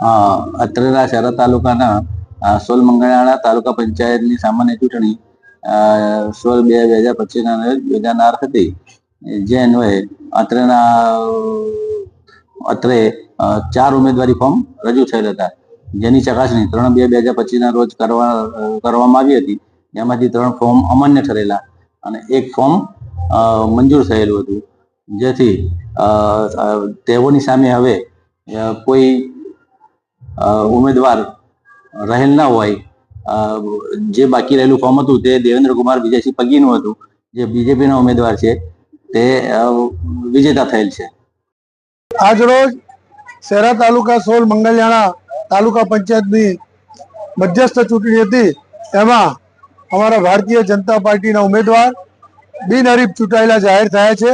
અત્રેના શહેરા તાલુકાના સોલ મંગળાણા તાલુકા પંચાયતની સામાન્ય ચૂંટણી સોલ બે બે હજાર પચીસના યોજાનાર હતી. જે અન્વયે અત્રેના, અત્રે ચાર ઉમેદવારી ફોર્મ રજૂ થયેલ હતા. જેની ચકાસણી ત્રણ બે બે હજાર પચીસના રોજ કરવા, કરવામાં આવી હતી. જેમાંથી ત્રણ ફોર્મ અમાન્ય ઠરેલા અને એક ફોર્મ મંજૂર થયેલું હતું. જેથી તેઓની સામે હવે કોઈ ઉમેદવાર રહેલ ના હોય જે બાકી રહેલું ફોર્મ હતું તે દેવેન્દ્ર કુમાર વિજયસિંહ પગીનું હતું, જે બીજેપીના ઉમેદવાર છે, તે વિજેતા થયેલ છે. આજરોજ શહેરા તાલુકા સોલ મંગલયાણા તાલુકા પંચાયતની મધ્યસ્થ ચૂંટણી હતી, એમાં અમારા ભારતીય જનતા પાર્ટીના ઉમેદવાર બિનહરીફ ચૂંટાયેલા જાહેર થયા છે,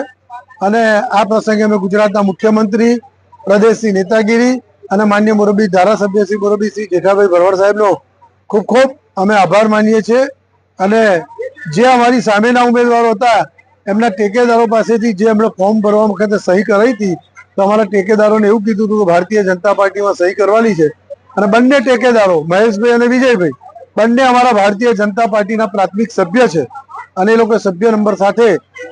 અને આ પ્રસંગે અમે ગુજરાતના મુખ્યમંત્રી, પ્રદેશની નેતાગીરી અને માન્ય મોરબી ધારાસભ્ય શ્રી મોરબી શ્રી જેઠાભાઈ ભરવાડ સાહેબનો ખૂબ ખૂબ અમે આભાર માનીએ છીએ. અને જે અમારી સામેના ઉમેદવારો હતા, એમના ટેકેદારો પાસેથી જે એમણે ફોર્મ ભરવા વખતે સહી કરાવી હતી, તો અમારા ટેકેદારોને એવું કીધું હતું કે ભારતીય જનતા પાર્ટીમાં સહી કરવાની છે. અને બંને ટેકેદારો, મહેશભાઈ અને વિજયભાઈ, બંને અમારા ભારતીય જનતા પાર્ટીના પ્રાથમિક સભ્ય છે. અને એ લોકો સભ્ય નંબર સાથે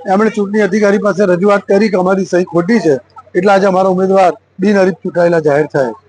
એમણે ચૂંટણી અધિકારી પાસે રજૂઆત કરી કે અમારી સહી ખોટી છે. એટલે આજે અમારા ઉમેદવાર બિનહરીફ ચૂંટાયેલા જાહેર થયા.